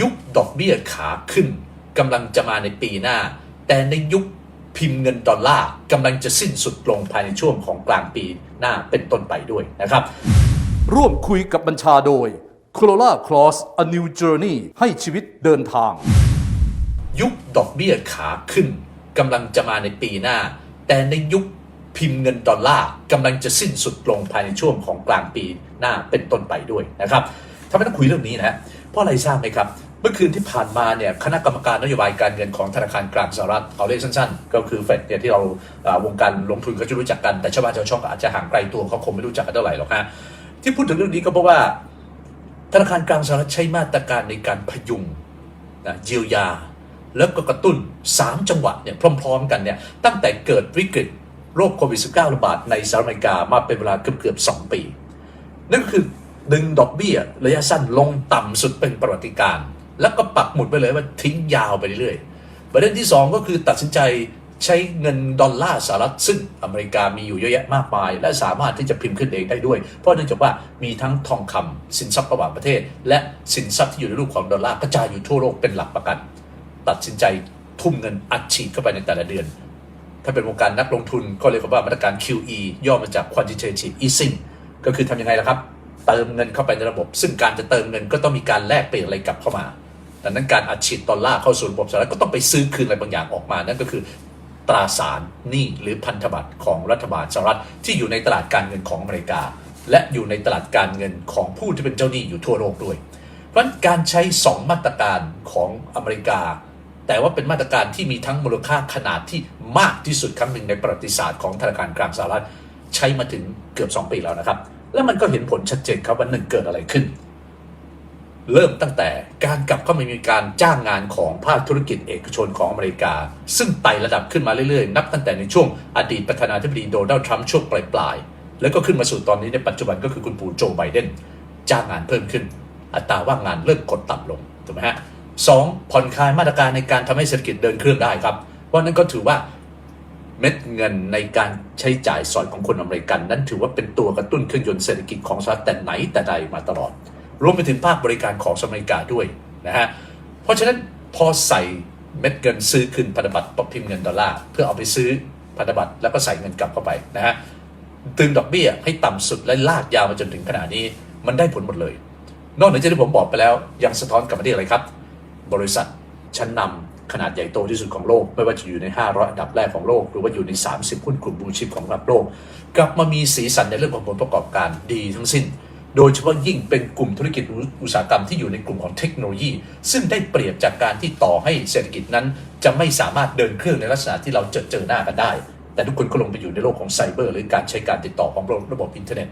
ยุคดอกเบี้ยขาขึ้นกำลังจะมาในปีหน้า แต่ในยุคพิมพ์เงินดอลลาร์กำลังจะสิ้นสุดลงภายในช่วงของกลางปีหน้าเป็นต้นไปด้วยนะครับ ร่วมคุยกับบัญชาโดย c o r o l a Cross A New Journey ให้ชีวิตเดินทาง ยุคดอกเบี้ยขาขึ้นกำลังจะมาในปีหน้า แต่ในยุคพิมพ์เงินดอลลาร์กำลังจะสิ้นสุดลงภายในช่วงของกลางปีหน้าเป็นต้นไปด้วยนะครับทำไมต้องคุยเรื่องนี้นะเพราะอะไรทราบไหมครับ เมื่อคืนที่ผ่านมาเนี่ยคณะกรรมการนโยบายการเงินของธนาคารกลางสหรัฐเอาเรียกสั้นๆ ก็คือเฟดเนี่ยที่เราวงการลงทุนก็จะรู้จักกันแต่ชาวบ้านชาวช่องอาจจะห่างไกลตัวเขาคงไม่รู้จักกันเท่าไหร่หรอกฮะที่พูดถึงเรื่องนี้ก็เพราะว่าธนาคารกลางสหรัฐใช้มาตรการในการพยุงนะเยียวยา แล้วก็กระตุ้น 3 จังหวัดเนี่ยพร้อม ๆ กันเนี่ยตั้งแต่เกิดวิกฤตโรคโควิด -19 ระบาดในสหรัฐอเมริกามาเป็นเวลาเกือบๆ2ปี นั่นก็คือดึงดอกเบี้ยระยะสั้นลงต่ำสุดเป็นประวัติการณ์ แล้วก็ปักหมุดไปเลยว่าทิ้งยาวไปเรื่อยๆประเด็นที่ 2 ก็คือตัดสินใจใช้เงินดอลลาร์สหรัฐซึ่งอเมริกามีอยู่เยอะแยะมากมาย และสามารถที่จะพิมพ์ขึ้นเองได้ด้วย เพราะเนื่องจากว่ามีทั้งทองคำสินทรัพย์ระหว่างประเทศ และสินทรัพย์ที่อยู่ในรูปของดอลลาร์กระจายอยู่ทั่วโลกเป็นหลักประกัน ตัดสินใจทุ่มเงินอัดฉีดเข้าไปในแต่ละเดือน ถ้าเป็นวงการนักลงทุนก็เรียกว่ามาตรการ QE ย่อมาจาก quantitative easing ก็คือทำยังไงล่ะครับ เติมเงินเข้าไปในระบบ ซึ่งการจะเติมเงินก็ต้องมีการแลกเปลี่ยนอะไรกลับเข้ามา ดังนั้นการอัดฉีดดอลลาร์เข้าสู่ระบบสหรัฐก็ต้องไปซื้อคืนอะไรบางอย่างออกมานั่นก็คือตราสารหนี้หรือพันธบัตรของรัฐบาลสหรัฐที่อยู่ในตลาดการเงินของอเมริกา และอยู่ในตลาดการเงินของผู้ที่เป็นเจ้าหนี้อยู่ทั่วโลกด้วย เพราะฉะนั้นการใช้ 2 มาตรการของอเมริกา แต่ว่าเป็นมาตรการที่มีทั้งมูลค่าขนาดที่มากที่สุดครั้งหนึ่งในประวัติศาสตร์ของธนาคารกลางสหรัฐใช้มาถึงเกือบ 2 ปีแล้วนะครับ แล้วมันก็เห็นผลชัดเจนครับว่าหนึ่งเกิดอะไรขึ้น เริ่มตั้งแต่การกลับเข้ามามีการจ้างงานของภาคธุรกิจเอกชนของอเมริกา ซึ่งไต่ระดับขึ้นมาเรื่อยๆ นับตั้งแต่ในช่วงอดีตประธานาธิบดีโดนัลด์ทรัมป์ช่วงปลายๆ แล้วก็ขึ้นมาสู่ตอนนี้ในปัจจุบันก็คือคุณปู่โจไบเดนจ้างงานเพิ่มขึ้น อัตราว่างงานเริ่มกดต่ำลงถูกไหมฮะสองผ่อนคลายมาตรการในการทำให้เศรษฐกิจเดินเครื่องได้ครับเพราะนั้นก็ถือว่าเม็ดเงินในการใช้จ่ายสอยของคนอเมริกัน นั้นถือว่าเป็นตัวกระตุ้นเครื่องยนต์เศรษฐกิจของสหรัฐแต่ไหนแต่ใดมาตลอด รวมไปถึงภาคบริการของสหรัฐอเมริกาด้วยนะฮะเพราะฉะนั้นพอใส่เม็ดเงินซื้อคืนพันธบัตรพิมพ์เงินดอลลาร์เพื่อเอาไปซื้อพันธบัตรแล้วก็ใส่เงินกลับเข้าไปนะฮะตึงดอกเบี้ยให้ต่ำสุดและลากยาวมาจนถึงขนาดนี้มันได้ผลหมดเลย นอกเหนือจากที่ผมบอกไปแล้ว ยังสะท้อนกลับมาที่อะไรครับ บริษัทชั้นนำขนาดใหญ่โตที่สุดของโลก ไม่ว่าจะอยู่ใน 500 อันดับแรกของโลก หรือว่าอยู่ใน 30 หุ้นกลุ่มบูชิปของระดับโลก กลับมามีสีสันในเรื่องของผลประกอบการดีทั้งสิ้น โดยเฉพาะยิ่งเป็นกลุ่มธุรกิจอุตสาหกรรมที่อยู่ในกลุ่มของเทคโนโลยี ซึ่งได้เปรียบจากการที่ต่อให้เศรษฐกิจนั้นจะไม่สามารถเดินเครื่องในลักษณะที่เราเจอเจอหน้ากันได้ แต่ทุกคนก็ลงไปอยู่ในโลกของไซเบอร์หรือการใช้การติดต่อของระบบอินเทอร์เน็ต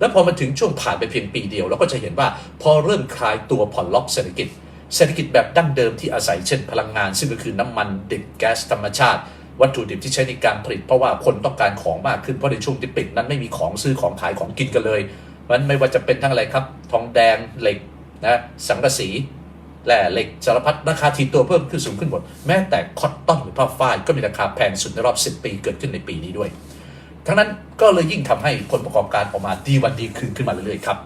แล้วพอมาถึงช่วงผ่านไปเพียงปีเดียวเราก็จะเห็นว่าพอเริ่มคลายตัวผ่อนล็อกเศรษฐกิจ เศรษฐกิจแบบดั้งเดิมที่อาศัยเช่นพลังงาน ซึ่งก็คือน้ำมันดิบแก๊สธรรมชาติวัตถุดิบที่ใช้ในการผลิตเพราะว่าคนต้องการของมากขึ้นเพราะในช่วงที่ปิดนั้นไม่มีของซื้อของขายของกินกันเลย มันไม่ว่าจะเป็นทั้งอะไรครับ ทองแดงเหล็กนะสังกะสีแหล่เหล็กสารพัดราคาทีตัวเพิ่มขึ้นสูงขึ้นหมด แม้แต่คอตตอนหรือผ้าฝ้ายก็มีราคาแพงสุดในรอบ 10 ปีเกิดขึ้นในปีนี้ด้วย ทั้งนั้นก็เลยยิ่งทำให้ผลประกอบการออกมาดีวันดีคืนขึ้นมาเรื่อยๆครับ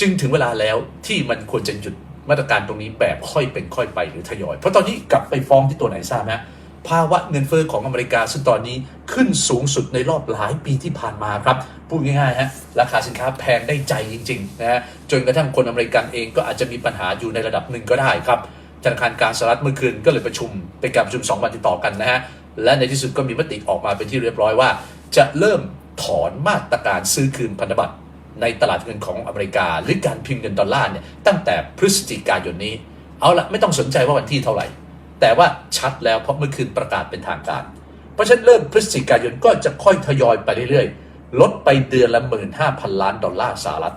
จึงถึงเวลาแล้วที่มันควรจะหยุดมาตรการตรงนี้แบบค่อยเป็นค่อยไปหรือทยอย เพราะตอนนี้กลับไปฟ้องที่ตัวไหนทราบไหม ภาวะเงินเฟ้อของอเมริกา ซึ่งตอนนี้ขึ้นสูงสุดในรอบหลายปีที่ผ่านมาครับ พูดง่ายๆฮะราคาสินค้าแพงได้ใจจริงๆนะฮะจนกระทั่งคนอเมริกันเองก็อาจจะมีปัญหาอยู่ในระดับหนึ่งก็ได้ครับธนาคารกลางสหรัฐเมื่อคืนก็เลยประชุมเป็นการประชุม 2 วันติดต่อกันนะฮะและในที่สุดก็มีมติออกมาเป็นที่เรียบร้อยว่า จะเริ่มถอนมาตรการซื้อคืนพันธบัตรในตลาดเงินของอเมริกา หรือการพิมพ์เงินดอลลาร์เนี่ยตั้งแต่พฤศจิกายนนี้ เอาละไม่ต้องสนใจว่าวันที่เท่าไหร่ แต่ว่าชัดแล้วเพราะเมื่อคืนประกาศเป็นทางการ เพราะฉะนั้นเริ่มพฤศจิกายนก็จะค่อยทยอยไปเรื่อยๆ ลดไปเดือนละหมื่นห้าพันล้านดอลลาร์สหรัฐ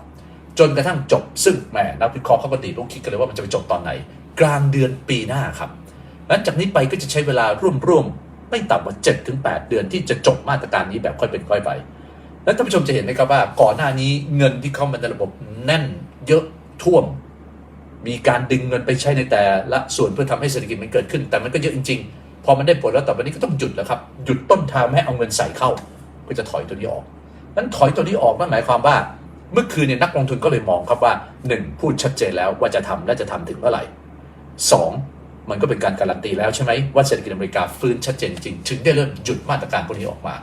จนกระทั่งจบซึ่งแหมนักวิเคราะห์เขาก็ตีลูกคิดกันเลยว่ามันจะไปจบตอนไหน กลางเดือนปีหน้าครับหลังจากนี้ไปก็จะใช้เวลาร่วมๆไม่ต่ำกว่า7-8ถึง8เดือนที่จะจบมาตรการนี้แบบค่อยเป็นค่อยไปแล้วท่านผู้ชมจะเห็นนะครับว่าก่อนหน้านี้เงินที่เข้ามาในระบบแน่นเยอะท่วม มีการดึงเงินไปใช้ในแต่ละส่วนเพื่อทำให้เศรษฐกิจมันเกิดขึ้น แต่มันก็เยอะจริงๆ พอมันได้ผลแล้วต่อไปนี้ก็ต้องหยุดแล้วครับ หยุดต้นทางให้เอาเงินใส่เข้าก็จะถอยตัวนี้ออกนั้นถอยตัวนี้ออกนั่นหมายความว่า เมื่อคืนเนี่ยนักลงทุนก็เลยมองครับว่าหนึ่งพูดชัดเจนแล้วว่าจะทำและจะทำถึงเมื่อไหร่สองมันก็เป็นการการันตีแล้วใช่ไหมว่าเศรษฐกิจอเมริกาฟื้นชัดเจนจริง ถึงได้เริ่มหยุดมาตรการพวกนี้ออกมา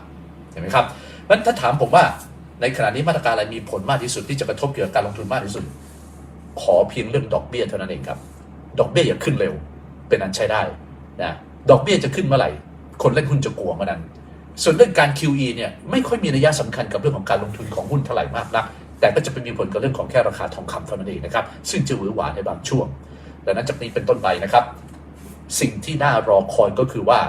เห็นไหมครับนั้นถ้าถามผมว่าในขณะนี้มาตรการอะไรมีผลมากที่สุดที่จะกระทบเกี่ยวกับการลงทุนมากที่สุด ขอเพียงเรื่องดอกเบี้ยเท่านั้นเองครับ ดอกเบี้ยอย่าขึ้นเร็ว เป็นอันใช้ได้นะดอกเบี้ยจะขึ้นเมื่อไหร่ คนเล่นหุ้นจะกลัวเมื่อนั้น ส่วนเรื่องการ QE เนี่ยไม่ค่อยมีนัยสำคัญกับเรื่องของการลงทุนของหุ้นเท่าไหร่มากนักแต่ก็จะไปมีผลกับเรื่องของแค่ราคาทองคำเท่านั้นเองนะครับซึ่งจะหวือหวาในบางช่วงดังนั้นจากนี้เป็นต้นไปนะครับ สิ่งที่น่ารอคอยก็คือว่า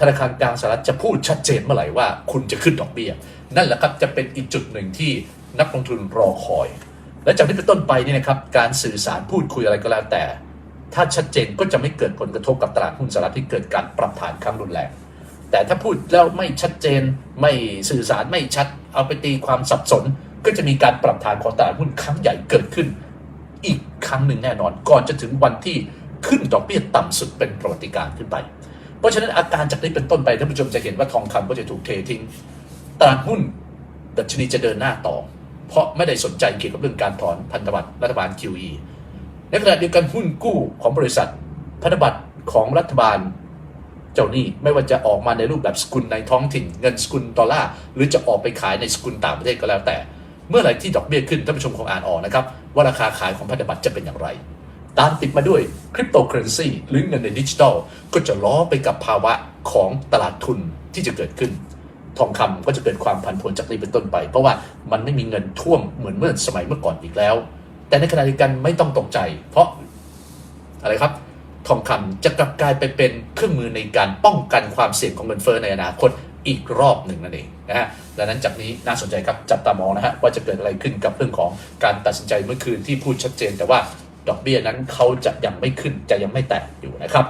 ธนาคารกลางสหรัฐจะพูดชัดเจนเมื่อไหร่ว่าคุณจะขึ้นดอกเบี้ย นั่นแหละครับจะเป็นอีกจุดหนึ่งที่นักลงทุนรอคอย และจากนี้เป็นต้นไปนี่นะครับการสื่อสารพูดคุยอะไรก็แล้วแต่ ถ้าชัดเจนก็จะไม่เกิดผลกระทบกับตลาดหุ้นสหรัฐที่เกิดการปรับฐานครั้งรุนแรงแต่ถ้าพูดแล้วไม่ชัดเจนไม่สื่อสารไม่ชัด เอาไปตีความสับสน ก็จะมีการปรับฐานของตลาดหุ้นครั้งใหญ่เกิดขึ้น อีกครั้งหนึ่งแน่นอน ก่อนจะถึงวันที่ขึ้นดอกเบี้ยต่ำสุดเป็นประวัติการขึ้นไป เพราะฉะนั้นอาการจากนี้เป็นต้นไปท่านผู้ชมจะเห็นว่าทองคำก็จะถูกเททิ้งตลาดหุ้นดัชนีจะเดินหน้าต่อ เพราะไม่ได้สนใจเกี่ยวกับเรื่องการถอนพันธบัตรรัฐบาล QE ในขณะเดียวกันหุ้นกู้ของบริษัท พันธบัตรของรัฐบาลเจ้าหนี้ไม่ว่าจะออกมาในรูปแบบสกุลในท้องถิ่น เงินสกุลดอลลาร์หรือจะออกไปขายในสกุลต่างประเทศก็แล้วแต่ เมื่อไหร่ที่ดอกเบี้ยขึ้นท่านผู้ชมคงอ่านออกนะครับ ว่าราคาขายของพันธบัตรจะเป็นอย่างไร ตามติดมาด้วยคริปโตเคอเรนซีหรือเงินในดิจิทัลก็จะล้อไปกับภาวะของตลาดทุนที่จะเกิดขึ้น ทองคำก็จะเกิดความผันผวนจากนี้เป็นต้นไป เพราะว่ามันไม่มีเงินท่วมเหมือนเมื่อสมัยเมื่อก่อนอีกแล้ว แต่ในขณะเดียวกันไม่ต้องตกใจ เพราะอะไรครับทองคำจะกลับกลายไปเป็นเครื่องมือในการป้องกันความเสี่ยงของเงินเฟ้อในอนาคตอีกรอบหนึ่งนั่นเองนะฮะดังนั้นจากนี้น่าสนใจครับจับตามองนะฮะว่าจะเกิดอะไรขึ้นกับเรื่องของการตัดสินใจเมื่อคืนที่พูดชัดเจน แต่ว่าดอกเบี้ยนั้นเขาจะยังไม่ขึ้นจะยังไม่แตะอยู่นะครับ